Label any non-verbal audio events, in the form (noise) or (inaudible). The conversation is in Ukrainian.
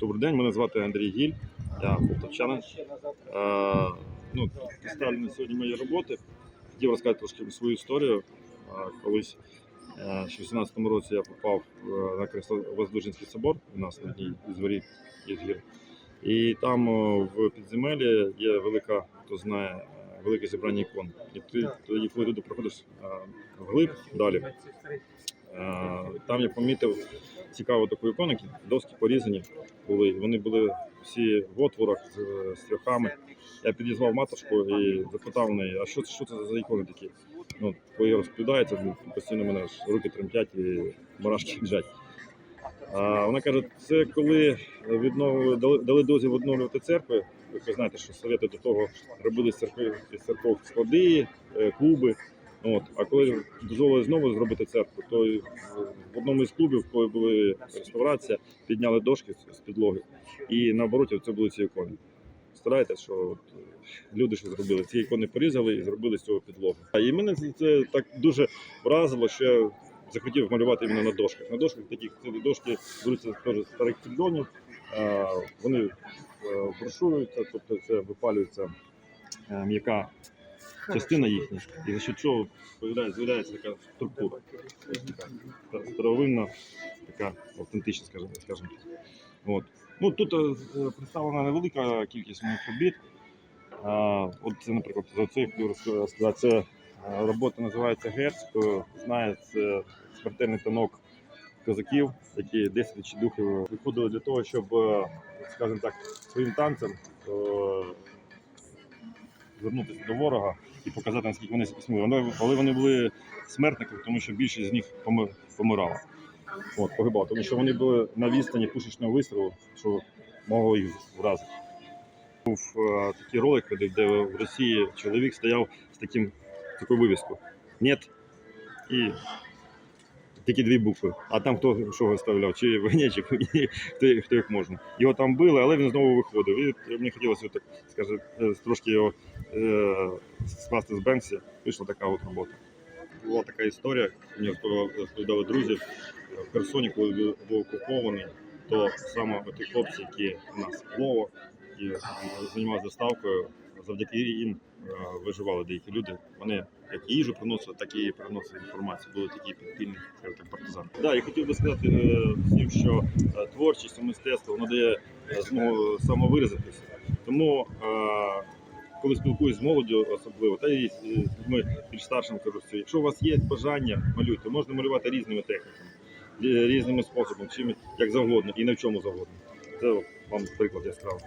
Добрий день, мене звати Андрій Гіль, я полтавчанин. Е, ну, представлені сьогодні мої роботи. Хотів розказати трошки свою історію. Е, колись е, в 18-му році я попав на Кресто-Воздвиженський собор у нас на одній із воріт із гір. І там в підземелі є велика, хто знає, велике зібрання ікон. І ти коли туди проходиш вглиб далі, там я помітив цікаву таку ікону, які доски порізані були. Вони були всі в отворах з, трьохами. Я підізвав матушку і запитав в неї, а що це, що це за ікони такі? Ну, коли розповідається, ну, постійно мене аж руки тремтять і мурашки біжать. А вона каже, це коли відновили, дали, дали дозвіл відновлювати церкви. Ви знаєте, що совєти до того робили церкви церков склади, е, клуби. От. А коли дозволили знову зробити церкву, то в одному із клубів, коли була реставрація, підняли дошки з- підлоги, і на обороті це були ці ікони. Старайтесь, що от, люди що зробили, ці ікони порізали і зробили з цього підлогу. І мене це- так дуже вразило, що я захотів малювати іменно на дошках. На дошках таких ці дошки беруться теж старих піддонів, вони е, брошуються, тобто це випалюється е, м'яка частина їхня, і за що чого з'являється така структура. Старовинна, така автентична, скажімо, так. От. Ну, тут е, представлена невелика кількість моїх робіт. От це, наприклад, за хотів сказати, це робота називається Герц, хто знає, це смертельний танок козаків, які 10 чи духів виходили для того, щоб, е, скажімо так, своїм танцем е, звернутися до ворога і показати, наскільки вони існують. Але вони були смертниками, тому що більшість з них помирала. От, погибала, тому що вони були на відстані пушечного вистрілу, що могло їх вразити. Був е, такий ролик, де в Росії чоловік стояв з таким такою вивіскою. Нет. І тільки дві букви. А там хто що виставляв, чи винячик, (laughs) хто, хто їх можна. Його там били, але він знову виходив. І мені хотілося так, скажімо, е, трошки його е, скласти з Бенксі. Вийшла така от робота. Була така історія, мені розповідали- друзі в Херсоні, коли був- окупований, то саме ті хлопці, які у нас Лово, які займалися доставкою, завдяки їм е, виживали деякі люди. Вони як їжу приносили, так і приносили інформацію. Були такі підпільні партизани. Да, і хотів би сказати е, всім, що е, творчість, мистецтво воно дає змогу самовиразитися. Тому коли спілкуюсь з молоддю особливо, та і з людьми більш старшими кажу, що якщо у вас є бажання малюйте, можна малювати різними техніками, різними способами, чим як завгодно і на чому завгодно. Це вам приклад яскравий.